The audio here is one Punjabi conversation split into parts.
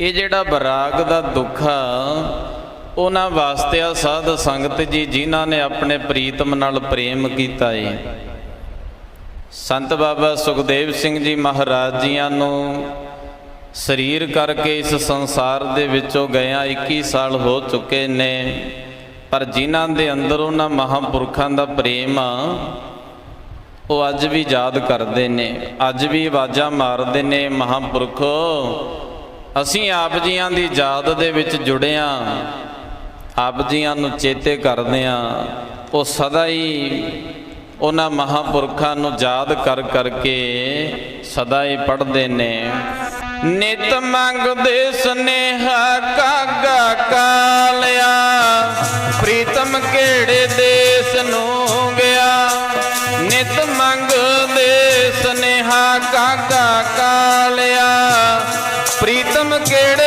ਇਹ ਜਿਹੜਾ ਬਰਾਗ ਦਾ ਦੁੱਖ ਆ, ਉਹਨਾਂ ਵਾਸਤੇ ਆ ਸਾਧ ਸੰਗਤ ਜੀ, ਜਿਨ੍ਹਾਂ ਨੇ ਆਪਣੇ ਪ੍ਰੀਤਮ ਨਾਲ ਪ੍ਰੇਮ ਕੀਤਾ ਏ। ਸੰਤ ਬਾਬਾ ਸੁਖਦੇਵ ਸਿੰਘ ਜੀ ਮਹਾਰਾਜ ਜੀਆਂ ਨੂੰ ਸਰੀਰ ਕਰਕੇ ਇਸ ਸੰਸਾਰ ਦੇ ਵਿੱਚੋਂ ਗਿਆ 21 ਸਾਲ ਹੋ ਚੁੱਕੇ ਨੇ। ਪਰ ਜਿਨ੍ਹਾਂ ਦੇ ਅੰਦਰ ਉਹਨਾਂ ਮਹਾਂਪੁਰਖਾਂ ਦਾ ਪ੍ਰੇਮ ਆ, ਉਹ ਅੱਜ ਵੀ ਯਾਦ ਕਰਦੇ ਨੇ। ਅੱਜ ਵੀ ਆਵਾਜ਼ਾਂ ਮਾਰਦੇ ਨੇ, ਮਹਾਂਪੁਰਖੋ ਅਸੀਂ ਆਪ ਜੀਆਂ ਦੀ ਯਾਦ ਦੇ ਵਿੱਚ ਜੁੜੇ ਆ ਆਪ ਜੀਆਂ ਨੂੰ ਚੇਤੇ ਕਰਦੇ ਆ। ਉਹ ਸਦਾ ਹੀ ਉਹਨਾਂ ਮਹਾਂਪੁਰਖਾਂ ਨੂੰ ਯਾਦ ਕਰ ਕਰਕੇ ਸਦਾ ਹੀ ਪੜ੍ਹਦੇ ਨੇ। ਨਿਤ ਮੰਗਦੇ ਸਨੇਹਾ, ਕਾਗਾ ਕਾਲਿਆ, ਪ੍ਰੀਤਮ ਕਿਹੜੇ ਦੇਸ ਨੂੰ ਗਿਆ? ਨਿਤ ਮੰਗਦੇ ਸਨੇਹਾ, ਕਾਗਾ ਕਾਲਿਆ ਪ੍ਰੀਤਮ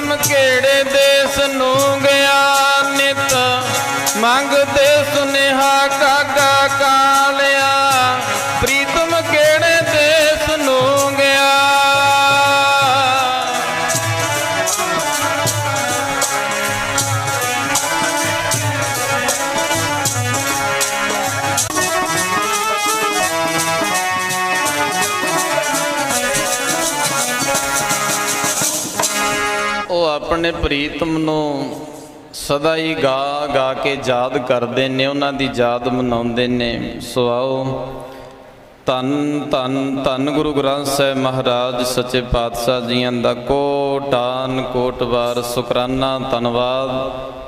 ਪ੍ਰੀਤਮ ਕਿਹੜੇ ਦੇਸ ਨੂੰ ਗਿਆ ਨਿਤ? ਮੰਗਦੇ ਸੁਨੇਹਾ ਕਾਗਾ ਕਾਲਿਆ। ਉਹ ਆਪਣੇ ਪ੍ਰੀਤਮ ਨੂੰ ਸਦਾ ਹੀ ਗਾ ਗਾ ਕੇ ਯਾਦ ਕਰਦੇ ਨੇ, ਉਹਨਾਂ ਦੀ ਯਾਦ ਮਨਾਉਂਦੇ ਨੇ। ਸੋ ਆਓ, ਧੰਨ ਧੰਨ ਧੰਨ ਗੁਰੂ ਗ੍ਰੰਥ ਸਾਹਿਬ ਮਹਾਰਾਜ, ਸੱਚੇ ਪਾਤਸ਼ਾਹ ਜੀਆਂ ਦਾ ਕੋਟਾਨ ਕੋਟਵਾਰ ਸ਼ੁਕਰਾਨਾ ਧੰਨਵਾਦ।